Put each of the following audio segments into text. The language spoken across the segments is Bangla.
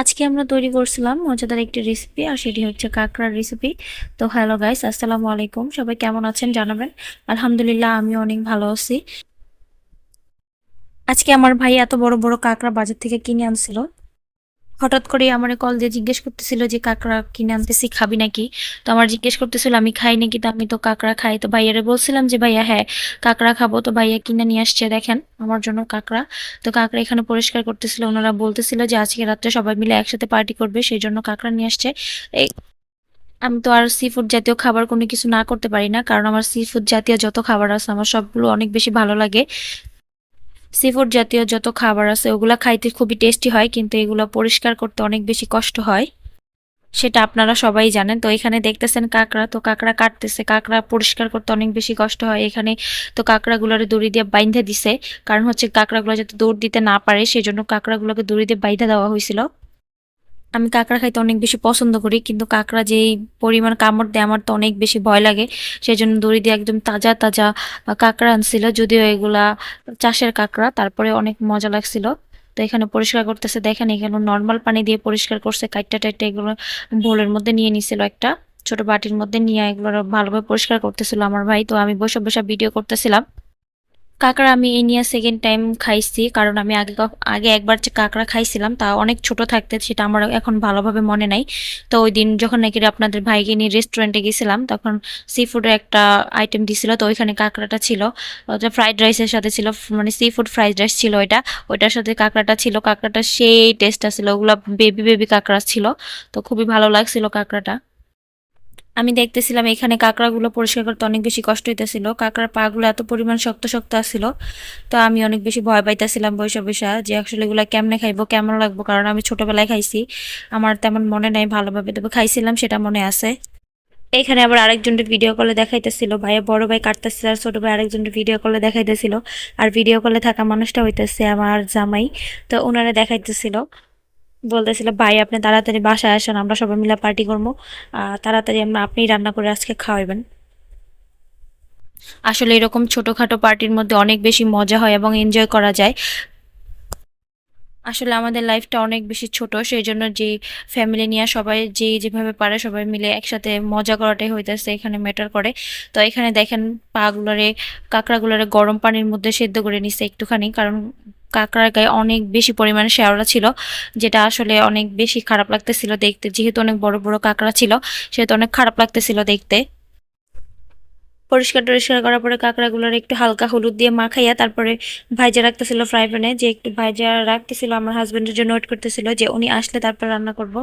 আজকে আমরা তৈরি করছিলাম মজাদার একটি রেসিপি আর সেটি হচ্ছে কাঁকড়ার রেসিপি তো হ্যালো গাইস আসসালামু আলাইকুম। সবাই কেমন আছেন জানাবেন? আলহামদুলিল্লাহ আমি অনেক ভালো আছি। আজকে আমার ভাই এত বড় বড় কাঁকড়া বাজার থেকে কিনে আনছিল। হঠাৎ করে আমার কল দিয়ে জিজ্ঞেস করতেছিল যে, কাঁকড়া কিনে আনতেছি, খাবি নাকি? তো আমার জিজ্ঞেস করতেছিল, আমি খাই নাকি? তো আমি তো কাঁকড়া খাই। তো ভাইয়ারে বলছিলাম যে, ভাইয়া হ্যাঁ কাঁকড়া খাব। তো ভাইয়া কিনে নিয়ে আসছে, দেখেন, আমার জন্য কাঁকড়া। তো কাঁকড়া এখানে পরিষ্কার করতেছিল। ওনারা বলতেছিল যে, আজকে রাত্রে সবাই মিলে একসাথে পার্টি করবে, সেই জন্য কাঁকড়া নিয়ে আসছে। এই আমি তো আর সি ফুড জাতীয় খাবার কোনো কিছু না করতে পারি না, কারণ আমার সি ফুড জাতীয় যত খাবার আছে, আমার সবগুলো অনেক বেশি ভালো লাগে। সি ফুড জাতীয় যত খাবার আছে, ওগুলা খাইতে খুবই টেস্টি হয়, কিন্তু এগুলো পরিষ্কার করতে অনেক বেশি কষ্ট হয়। সেটা আপনারা সবাই জানেন। তো এখানে দেখতেছেন কাঁকড়া, তো কাঁকড়া কাটতেছে। কাঁকড়া পরিষ্কার করতে অনেক বেশি কষ্ট হয়। এখানে তো কাঁকড়াগুলোর দড়ি দিয়ে বাইন্ধে দিছে। কারণ হচ্ছে কাঁকড়াগুলো যাতে দৌড় দিতে না পারে, সেজন্য কাঁকড়াগুলোকে দড়ি দিয়ে বাইধা দেওয়া হয়েছিল। আমি কাঁকড়া খাইতে অনেক বেশি পছন্দ করি, কিন্তু কাঁকড়া যেই পরিমাণ কামড় দেয় আমার তো অনেক বেশি ভয় লাগে। সেই জন্য দড়ি দিয়ে একদম তাজা তাজা কাঁকড়া আনছিল। যদিও এগুলা চাষের কাঁকড়া, তারপরে অনেক মজা লাগছিল। তো এখানে পরিষ্কার করতেছে, দেখেন এখানে নর্মাল পানি দিয়ে পরিষ্কার করছে, কাইটটা টাইটটা এগুলো বোলের মধ্যে নিয়ে নিছিল একটা। ছোট বাটির মধ্যে নিয়ে এগুলো ভালোভাবে পরিষ্কার করতেছিল আমার ভাই। তো আমি বসে বসে ভিডিও করতেছিলাম। কাঁকড়া আমি এই নিয়ে সেকেন্ড টাইম খাইছি, কারণ আমি আগে আগে একবার যে কাঁকড়া খাইছিলাম, তা অনেক ছোট থাকতে সেটা আমার এখন ভালোভাবে মনে নাই। তো ওই দিন যখন নাকি আপনাদের ভাইকে নিয়ে রেস্টুরেন্টে গেছিলাম, তখন সি ফুডের একটা আইটেম দিছিল, তো ওইখানে কাঁকড়াটা ছিল। ওটা ফ্রাইড রাইসের সাথে ছিল মানে সি ফুড ফ্রাইড রাইস ছিল ওইটা। ওইটার সাথে কাঁকড়াটা ছিল কাঁকড়াটা সেই টেস্ট ছিল, ওগুলো বেবি বেবি কাঁকড়া ছিল। তো খুবই ভালো লাগছিল কাঁকড়াটা। আমি দেখতেছিলাম এখানে কাঁকড়াগুলো পরিষ্কার করতে অনেক বেশি কষ্ট হইতেছিল। কাঁকড়ার পাগুলো এত পরিমাণ শক্ত শক্ত আছিল, তো আমি অনেক বেশি ভয় পাইতেছিলাম বৈশা বৈশা যে আসলে এগুলো কেমনে খাইবো, কেমন লাগবো, কারণ আমি ছোটবেলায় খাইছি। আমার তেমন মনে নাই, ভালোভাবে তবে খাইছিলাম, সেটা মনে আছে। এখানে আবার আরেকজনের ভিডিও কলে দেখাইতেছিল, ভাইয়া বড় ভাই কাটতেছিল আর ছোট ভাই আরেকজনের ভিডিও কলে দেখাইতেছিল। আর ভিডিও কলে থাকা মানুষটা হইতেছে আমার জামাই, তো ওনারা দেখাইতেছিল। বলতেছিল, ভাই, আপনি তাড়াতাড়ি বাসায় আসেন, আমরা সবাই মিলে পার্টি করব। তাড়াতাড়ি আমরা আপনি রান্না করে আজকে খাওয়াইবেন। আসলে এরকম ছোটোখাটো পার্টির মধ্যে অনেক বেশি মজা হয় এবং এনজয় করা যায়। আসলে আমাদের লাইফটা অনেক বেশি ছোট, সেই জন্য যে ফ্যামিলি নিয়ে সবাই যে যেভাবে পারে সবাই মিলে একসাথে মজা করাটাই হইতেছে, এখানে ম্যাটার করে। তো এখানে দেখেন, পাগুলোরে, কাঁকড়াগুলোরে গরম পানির মধ্যে সেদ্ধ করে নিচ্ছে একটুখানি, কারণ কাঁকড়ার গায়ে অনেক বেশি পরিমাণে শেওড়া ছিল, যেটা আসলে অনেক বেশি খারাপ লাগতেছিল দেখতে। যেহেতু অনেক বড় বড় কাঁকড়া ছিল, সেহেতু অনেক খারাপ লাগতেছিল দেখতে। পরিষ্কার টরিষ্কার করার পরে কাঁকড়াগুলোর একটু হালকা হলুদ দিয়ে মাখাইয়া তারপরে ভাইজা রাখতেছিল ফ্রাই প্যানে। যে একটু ভাইজা রাখতেছিল, আমার হাজবেন্ডের জন্য ওয়েট করতেছিল যে উনি আসলে তারপর রান্না করব।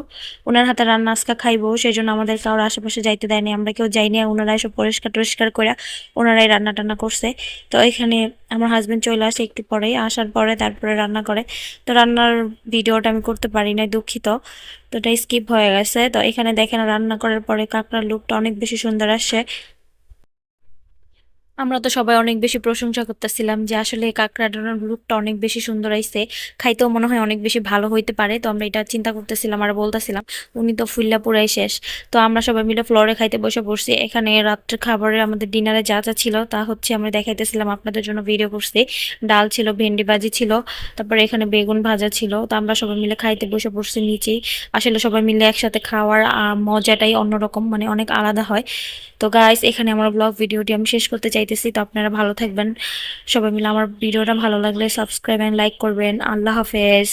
ওনার হাতে রান্না আজকা খাইবো সেই জন্য আমাদের কারোর আশেপাশে যাইতে দেয়নি। আমরা কেউ যাইনি ওনারা এসব পরিষ্কার টরিষ্কার করে ওনারাই রান্না টান্না করছে। তো এখানে আমার হাজবেন্ড চলে আসে একটু পরেই আসার পরে তারপরে রান্না করে। তো রান্নার ভিডিওটা আমি করতে পারি না দুঃখিত। তো এটা স্কিপ হয়ে গেছে। তো এখানে দেখেন রান্না করার পরে কাঁকড়ার লুকটা অনেক বেশি সুন্দর আসছে। আমরা তো সবাই অনেক বেশি প্রশংসা করতেছিলাম যে আসলে কাঁকড়াটার লুকটা অনেক বেশি সুন্দর আইছে, খাইতেও মনে হয় অনেক বেশি ভালো হইতে পারে। তো আমরা এটা চিন্তা করতেছিলাম আর বলতেছিলাম, উনি তো ফুল্লা পুরাই শেষ। তো আমরা সবাই মিলে ফ্লোরে খাইতে বসে পড়ছি। এখানে রাত্রে খাবারের আমাদের ডিনারে যা যা ছিল তা হচ্ছে আমরা দেখাইতেছিলাম, আপনাদের জন্য ভিডিও করছি। ডাল ছিল, ভেন্ডি ভাজি ছিল, তারপরে এখানে বেগুন ভাজা ছিল। তো আমরা সবাই মিলে খাইতে বসে পড়ছি নিচেই আসলে সবাই মিলে একসাথে খাওয়ার মজাটাই অন্যরকম মানে অনেক আলাদা হয়। তো গাইস এখানে আমার ব্লগ ভিডিওটি আমি শেষ করতে চাইতেছি। তো আপনারা ভালো থাকবেন। সবাই মিলে আমার ভিডিওটা ভালো লাগলে সাবস্ক্রাইব এন্ড লাইক করবেন। আল্লাহ হাফেজ।